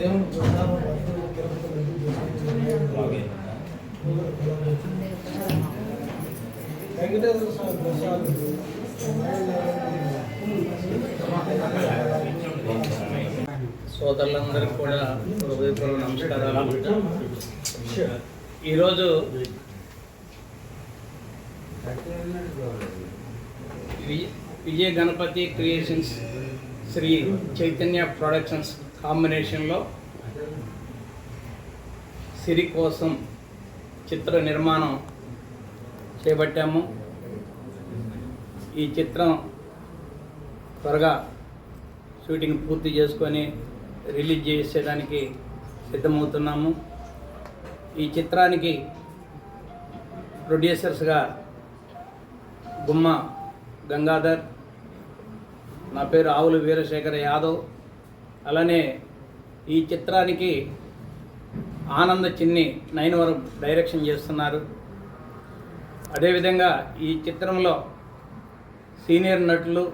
దేవుని ప్రసాదం భక్తులు తిరుపతి వెంకటేశ్వర స్వామి సోదరులందరికీ కూడా హృదయపూర్వ నమస్కారాలు. ఈరోజు విజయ గణపతి క్రియేషన్స్ శ్రీ చైతన్య ప్రొడక్షన్స్ కాంబినేషన్లో సిరి కోసం చిత్ర నిర్మాణం చేపట్టాము. ఈ చిత్రం త్వరగా షూటింగ్ పూర్తి చేసుకొని రిలీజ్ చేసేదానికి సిద్ధమవుతున్నాము. ఈ చిత్రానికి ప్రొడ్యూసర్స్గా గుమ్మ గంగాధర్ నా పేరు ఆవుల వీరశేఖర యాదవ్. అలానే ఈ చిత్రానికి ఆనంద చిన్ని నయనవరం డైరెక్షన్ చేస్తున్నారు. అదేవిధంగా ఈ చిత్రంలో సీనియర్ నటులు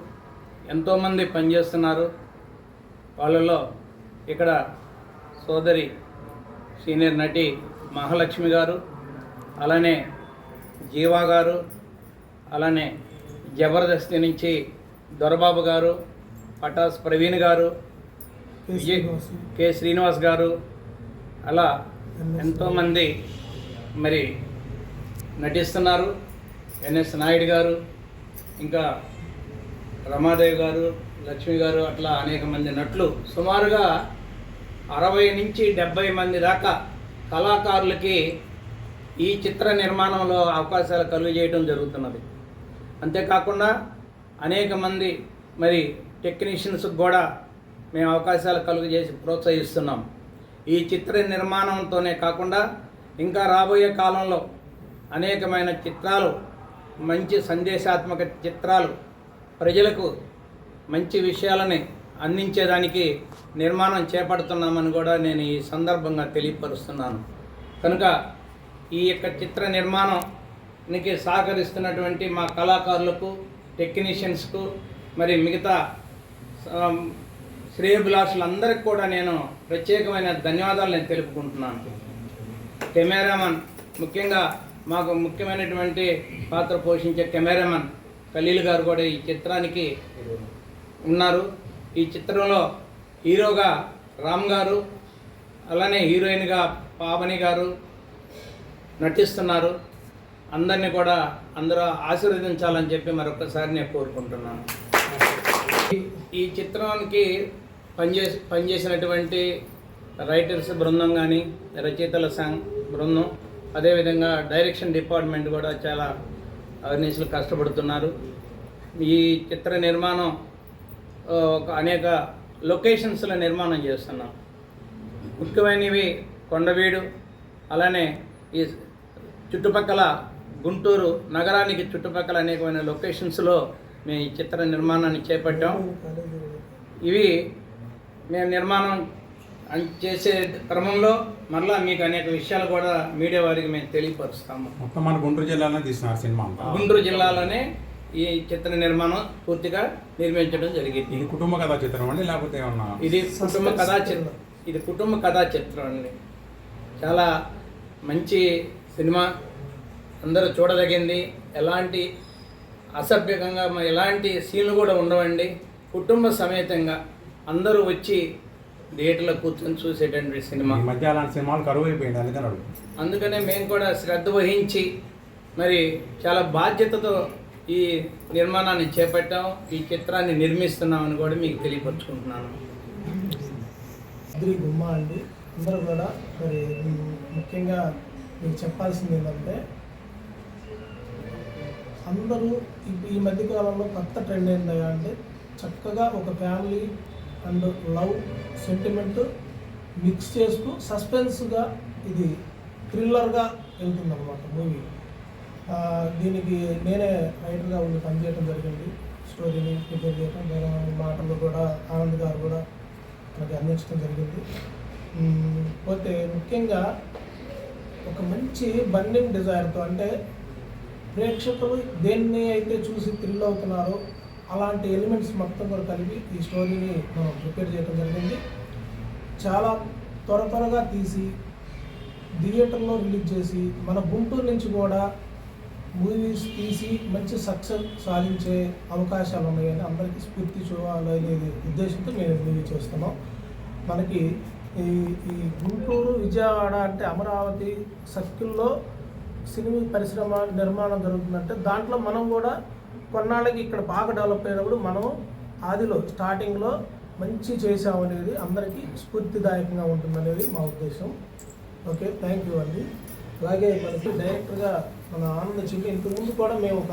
ఎంతోమంది పనిచేస్తున్నారు. వాళ్ళలో ఇక్కడ సోదరి సీనియర్ నటి మహాలక్ష్మి గారు అలానే జీవా గారు అలానే జబర్దస్తి నుంచి దొరబాబు గారు పటాస్ ప్రవీణ్ గారు కె శ్రీనివాస్. గారు అలా ఎంతోమంది మరి నటిస్తున్నారు. ఎన్ఎస్ నాయుడు గారు ఇంకా రమాదేవి గారు లక్ష్మి గారు అట్లా అనేక మంది నటులు. సుమారుగా అరవై నుంచి డెబ్బై మంది దాకా కళాకారులకి ఈ చిత్ర నిర్మాణంలో అవకాశాలు కలుగజేయడం జరుగుతున్నది. అంతేకాకుండా అనేక మంది మరి టెక్నీషియన్స్కి కూడా మేము అవకాశాలు కలుగజేసి ప్రోత్సహిస్తున్నాం. ఈ చిత్ర నిర్మాణంతోనే కాకుండా ఇంకా రాబోయే కాలంలో అనేకమైన చిత్రాలు మంచి సందేశాత్మక చిత్రాలు ప్రజలకు మంచి విషయాలని అందించేదానికి నిర్మాణం చేపడుతున్నామని కూడా నేను ఈ సందర్భంగా తెలియపరుస్తున్నాను. కనుక ఈ యొక్క చిత్ర నిర్మాణానికి సహకరిస్తున్నటువంటి మా కళాకారులకు టెక్నీషియన్స్కు మరి మిగతా శ్రేయభిలాషులందరికీ కూడా నేను ప్రత్యేకమైన ధన్యవాదాలు నేను తెలుపుకుంటున్నాను. కెమెరామన్ ముఖ్యంగా మాకు ముఖ్యమైనటువంటి పాత్ర పోషించే కెమెరామన్ ఖలీల్ గారు కూడా ఈ చిత్రానికి ఉన్నారు. ఈ చిత్రంలో హీరోగా రామ్ గారు అలానే హీరోయిన్గా పావని గారు నటిస్తున్నారు. అందరినీ కూడా అందరూ ఆశీర్వదించాలని చెప్పి మరొకసారి నేను కోరుకుంటున్నాను. ఈ- ఈ చిత్రానికి పనిచేసి పనిచేసినటువంటి రైటర్స్ బృందం కానీ రచయితల సంఘ బృందం అదేవిధంగా డైరెక్షన్ డిపార్ట్మెంట్ కూడా చాలా అవర్నెస్లు కష్టపడుతున్నారు. ఈ చిత్ర నిర్మాణం ఒక అనేక లొకేషన్స్లో నిర్మాణం చేస్తున్నాం. ముఖ్యమైనవి కొండవీడు అలానే ఈ చుట్టుపక్కల గుంటూరు నగరానికి చుట్టుపక్కల అనేకమైన లొకేషన్స్లో మేము ఈ చిత్ర నిర్మాణాన్ని చేపట్టాం. ఇవి మేము నిర్మాణం చేసే క్రమంలో మరలా మీకు అనేక విషయాలు కూడా మీడియా వారికి మేము తెలియపరుస్తాము. మొత్తం మన గుంటూరు జిల్లాలోనే తీస్తున్నారు సినిమా గుంటూరు జిల్లాలోనే ఈ చిత్ర నిర్మాణం పూర్తిగా నిర్మించడం జరిగింది. ఇది కుటుంబ కథా చిత్రం అండి లేకపోతే ఏమన్నా? ఇది కుటుంబ కథా చిత్రం ఇది కుటుంబ కథా చిత్రం అండి. చాలా మంచి సినిమా. అందరూ చూడదగింది. ఎలాంటి అసభ్యకంగా మ- ఎలాంటి సీన్లు కూడా ఉండవండి. కుటుంబ సమేతంగా అందరూ వచ్చి థియేటర్లో కూర్చొని చూసేటువంటి సినిమా. ఈ మధ్య అలాంటి సినిమాలు కరువు అయిపోయింది అందుకని అందుకనే మేము కూడా శ్రద్ధ వహించి మరి చాలా బాధ్యతతో ఈ నిర్మాణాన్ని చేపట్టాం ఈ చిత్రాన్ని నిర్మిస్తున్నామని కూడా మీకు తెలియపరుచుకుంటున్నాను. ఇద్దరి గుమ్మ అండి. అందరూ కూడా మరి ముఖ్యంగా మీకు చెప్పాల్సింది ఏంటంటే అందరూ ఈ మధ్య కాలంలో కొత్త ట్రెండ్ ఏంటంటే చక్కగా ఒక family and love sentiment mix చేస్తూ సస్పెన్స్గా ఇది థ్రిల్లర్గా వెళ్తుందన్నమాట మూవీ. దీనికి నేనే రైటర్గా ఉండి పనిచేయడం జరిగింది. స్టోరీని ప్రిపేర్ చేయడం నేను మాటలు కూడా ఆనంద్ గారు కూడా మనకి అందించడం జరిగింది. పోతే ముఖ్యంగా ఒక మంచి బండింగ్ డిజైర్తో అంటే ప్రేక్షకులు దేన్ని అయితే చూసి థ్రిల్ అవుతున్నారో అలాంటి ఎలిమెంట్స్ మొత్తం కూడా కలిపి ఈ స్టోరీని మనం ప్రిపేర్ చేయడం జరిగింది. చాలా త్వర త్వరగా తీసి థియేటర్లో రిలీజ్ చేసి మన గుంటూరు నుంచి కూడా మూవీస్ తీసి మంచి సక్సెస్ సాధించే అవకాశాలు ఉన్నాయని అందరికీ స్ఫూర్తి చూడాలనే ఉద్దేశంతో మేము మూవీ చేస్తున్నాం. మనకి ఈ ఈ గుంటూరు విజయవాడ అంటే అమరావతి సర్కిల్లో సినిమా పరిశ్రమ నిర్మాణం జరుగుతుందంటే దాంట్లో మనం కూడా కొన్నాళ్ళకి ఇక్కడ బాగా డెవలప్ అయినప్పుడు మనం ఆదిలో స్టార్టింగ్లో మంచి చేసామనేది అందరికీ స్ఫూర్తిదాయకంగా ఉంటుందనేది మా ఉద్దేశం. ఓకే థ్యాంక్ యూ అండి. అలాగే మనకి డైరెక్టర్గా మన ఆనంద చిల్లి ఇంతకుముందు కూడా మేము ఒక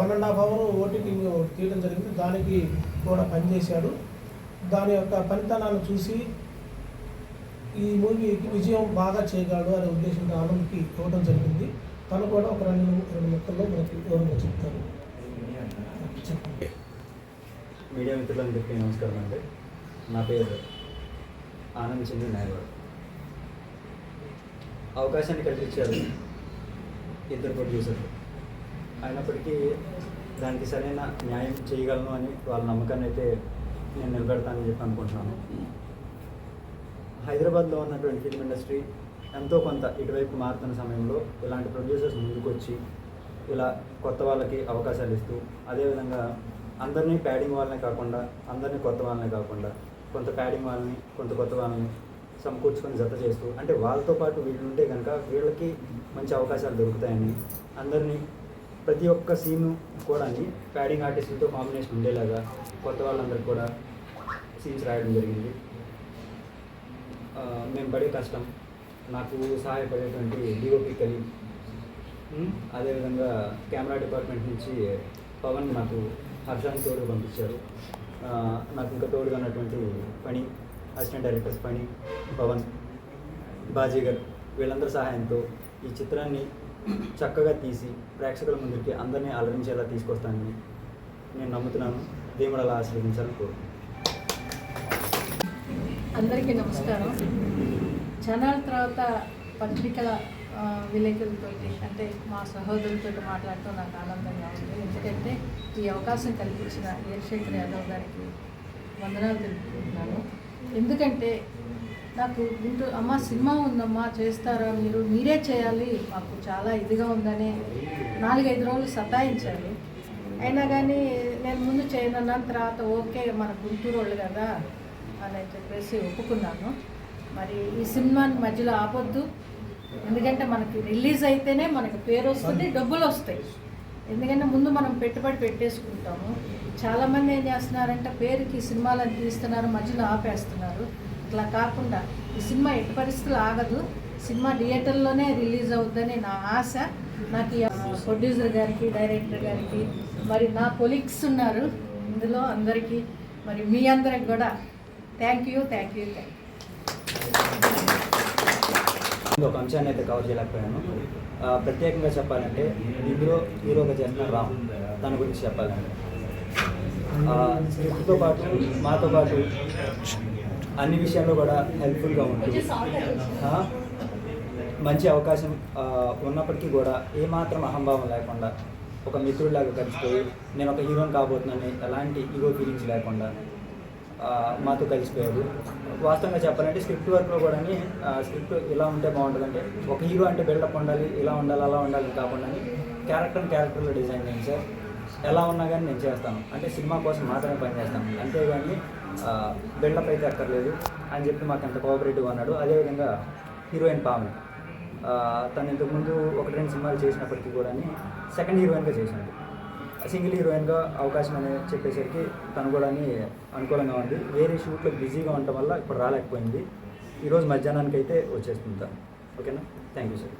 one and half hour OTT తీయడం జరిగింది. దానికి కూడా పనిచేశాడు. దాని యొక్క ఫలితాలను చూసి ఈ మూవీకి విజయం బాగా చేయగలడు అనే ఉద్దేశంతో ఆనంద్కి ఇవ్వడం జరిగింది. తను కూడా ఒక రెండు రెండు ముక్కల్లో మనకి వివరంగా చెప్తారు. మీడియా మిత్రులందరికీ నమస్కారం అండి. నా పేరు ఆనంద్ చంద్ర నాయవాడు అవకాశాన్ని కల్పించారు ఇద్దరు ప్రొడ్యూసర్లు. అయినప్పటికీ దానికి సరైన న్యాయం చేయగలను అని వాళ్ళ నమ్మకాన్ని అయితే నేను నిలబెడతానని చెప్పి అనుకుంటున్నాను. హైదరాబాద్లో ఉన్నటువంటి ఫిల్మ్ ఇండస్ట్రీ ఎంతో కొంత ఇటువైపు మారుతున్న సమయంలో ఇలాంటి ప్రొడ్యూసర్స్ ముందుకొచ్చి ఇలా కొత్త వాళ్ళకి అవకాశాలు ఇస్తూ అదేవిధంగా అందరినీ ప్యాడింగ్ వాళ్ళనే కాకుండా అందరినీ కొత్త వాళ్ళనే కాకుండా కొంత ప్యాడింగ్ వాళ్ళని కొంత కొత్త వాళ్ళని సమకూర్చుకొని జత చేస్తూ అంటే వాళ్ళతో పాటు వీళ్ళు ఉంటే కనుక వీళ్ళకి మంచి అవకాశాలు దొరుకుతాయని అందరినీ ప్రతి ఒక్క సీను కూడా ప్యాడింగ్ ఆర్టిస్టులతో కాంబినేషన్ ఉండేలాగా కొత్త వాళ్ళందరికీ కూడా సీన్స్ రాయడం జరిగింది. మేము పడే కష్టం నాకు సహాయపడేటువంటి డిఓపి కలిగి అదేవిధంగా కెమెరా డిపార్ట్మెంట్ నుంచి పవన్ నాకు హర్షాన్ని తోడుగా పంపించారు. ఆ, నాకు ఇంకా తోడుగా ఉన్నటువంటి పని అసిస్టెంట్ డైరెక్టర్స్ పని పవన్ బాజీగర్ వీళ్ళందరి సహాయంతో ఈ చిత్రాన్ని చక్కగా తీసి ప్రేక్షకుల ముందుకి అందరినీ అలరించేలా తీసుకొస్తానని నేను నమ్ముతున్నాను. దేవుడు అలా ఆశీర్వదించాలని కోరుకుంటున్నాను. అందరికీ నమస్కారం. ఛానల్ తర్వాత పత్రికల విలేకరులతో అంటే మా సహోదరులతో మాట్లాడటం నాకు ఆనందంగా ఉంది. ఎందుకంటే ఈ అవకాశం కల్పించిన వీరశేఖర్ యాదవ్ గారికి వందనాలు తెలుపుకుంటున్నాను. ఎందుకంటే నాకు గుంటూరు అమ్మ సినిమా ఉందమ్మా చేస్తారా మీరు? మీరే చేయాలి. మాకు చాలా ఇదిగా ఉందని నాలుగైదు రోజులు సతాయించాలి అయినా కానీ నేను ముందు చేయనన్నాను తర్వాత ఓకే మన గుంటూరు వాళ్ళు కదా అని చెప్పేసి ఒప్పుకున్నాను. మరి ఈ సినిమాని మధ్యలో ఆపొద్దు. ఎందుకంటే మనకి రిలీజ్ అయితేనే మనకి పేరు వస్తుంది డబ్బులు వస్తాయి. ఎందుకంటే ముందు మనం పెట్టుబడి పెట్టేసుకుంటాము. చాలామంది ఏం చేస్తున్నారంటే పేరుకి సినిమాలను తీస్తున్నారు మధ్యలో ఆపేస్తున్నారు. ఇట్లా కాకుండా ఈ సినిమా ఎట్టి పరిస్థితులు ఆగదు. సినిమా థియేటర్లోనే రిలీజ్ అవుద్దని నా ఆశ. నాకు ప్రొడ్యూసర్ గారికి డైరెక్టర్ గారికి మరి నా కొలీగ్స్ ఉన్నారు. ఇందులో అందరికీ మరి మీ అందరికి కూడా thank you thank you thank ఒక అంశాన్ని అయితే కవర్ చేయలేకపోయాను. ప్రత్యేకంగా చెప్పాలంటే ఇందులో హీరోగా చేసిన రామ్ తన గురించి చెప్పాలంటే. స్క్రిప్ట్తో పాటు మాతో పాటు అన్ని విషయాల్లో కూడా హెల్ప్ఫుల్గా ఉంటుంది. మంచి అవకాశం ఉన్నప్పటికీ కూడా ఏమాత్రం అహంభావం లేకుండా ఒక మిత్రుడిలాగా కలిసిపోయి నేను ఒక హీరోని కాబోతున్నాను ఎలాంటి హీరో ఫీలింగ్స్ లేకుండా మాతో కలిసిపోయాడు వాస్తవంగా చెప్పాలంటే స్క్రిప్ట్ వర్క్లో కూడా స్క్రిప్ట్ ఇలా ఉంటే బాగుంటుందంటే ఒక హీరో అంటే బిల్డప్ ఉండాలి ఇలా ఉండాలి అలా ఉండాలి కాకుండా క్యారెక్టర్ క్యారెక్టర్లో డిజైన్ చేయండి సార్. ఎలా ఉన్నా కానీ నేను చేస్తాను. అంటే సినిమా కోసం మాత్రమే పనిచేస్తాను. అంతేగాని బిల్డప్ అయితే అక్కర్లేదు అని చెప్పి మాకు అంత కోఆపరేటివ్గా ఉన్నాడు. అదేవిధంగా హీరోయిన్ పావని. తను ఇంతకుముందు ఒకటి రెండు సినిమాలు చేసినప్పటికీ కూడా సెకండ్ హీరోయిన్గా చేసినాడు సింగిల్ హీరోయిన్గా అవకాశం అనేది చెప్పేసరికి తను కూడా అనుకూలంగా ఉంది. వేరే షూట్లో బిజీగా ఉండటం వల్ల ఇప్పుడు రాలేకపోయింది. ఈరోజు మధ్యాహ్నానికి అయితే వచ్చేస్తుంది ఓకేనా? Thank you sir